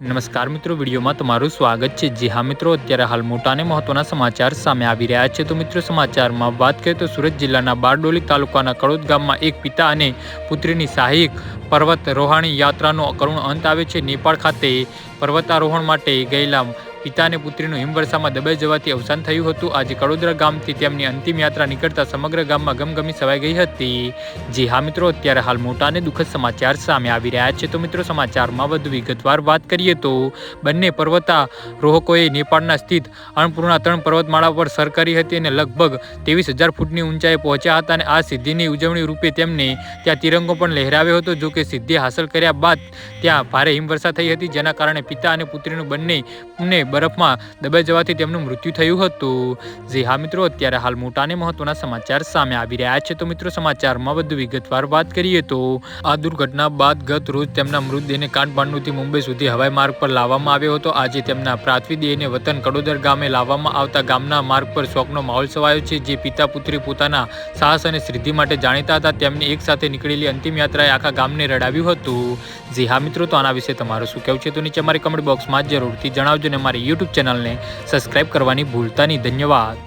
નમસ્કાર મિત્રો, વિડીયોમાં તમારું સ્વાગત છે. જી હા મિત્રો, અત્યારે હાલ મોટા અને મહત્વના સમાચાર સામે આવી રહ્યા છે. તો મિત્રો, સમાચારમાં વાત કરીએ તો સુરત જિલ્લાના બારડોલી તાલુકાના કડોદ ગામમાં એક પિતા અને પુત્રીની સહાયક પર્વત રોહાણી યાત્રાનો કરુણ અંત આવે છે. નેપાળ ખાતે પર્વતારોહણ માટે ગયેલા પિતા અને પુત્રીનું હિમવર્ષામાં દબાઈ જવાથી અવસાન થયું હતું. આજે કડોદરા ગામથી તેમની અંતિમ યાત્રા નીકળતા સમગ્ર ગામમાં ગમગમી છવાઈ ગઈ હતી. જી હા મિત્રો, અત્યારે હાલ મોટા અને દુઃખદ સમાચાર સામે આવી રહ્યા છે. તો મિત્રો, સમાચારમાં વધુ વિગતવાર વાત કરીએ તો બંને પર્વતારોહકોએ નેપાળના સ્થિત અન્નપૂર્ણા ત્રણ પર્વતમાળા પર સર કરી હતી અને લગભગ ત્રેવીસ હજાર ફૂટની ઊંચાઈએ પહોંચ્યા હતા અને આ સિદ્ધિની ઉજવણી રૂપે તેમને ત્યાં તિરંગો પણ લહેરાવ્યો હતો જો કે સિદ્ધિ હાંસલ કર્યા બાદ ત્યાં ભારે હિમવર્ષા થઈ હતી, જેના કારણે પિતા અને પુત્રીનું બંને બરફમાં દબાઈ જવાથી તેમનું મૃત્યુ થયું હતું. જી હા મિત્રો, અત્યારે હાલ મોટા અને મહત્વના સમાચાર સામે આવી રહ્યા છે. તો મિત્રો, સમાચારમાં વધુ વિગતવાર વાત કરીએ તો આ દુર્ઘટના બાદ ગત રોજ તેમના મૃતદેહને કાઠમાંડુથી મુંબઈ સુધી હવાઈ માર્ગ પર લાવવામાં આવ્યો હતો. આજે તેમના પ્રાથવી દેહને વતન કડોદર ગામે લાવવામાં આવતા ગામના માર્ગ પર શોકનો માહોલ છવાયો છે, જે પિતા પુત્રી પોતાના સાહસ અને સિદ્ધિ માટે જાણીતા હતા. તેમની એક સાથે નીકળેલી અંતિમ યાત્રાએ આખા ગામને રડાવ્યું હતું. જી હા મિત્રો, તો આના વિશે તમારું શું કહેવું છે? તો નીચે અમારી કમેન્ટ બોક્સમાં જરૂરથી જણાવજો અને અમારી યુટ્યુબ ચેનલને સબસ્ક્રાઇબ કરવાની ભૂલતા નહીં ધન્યવાદ.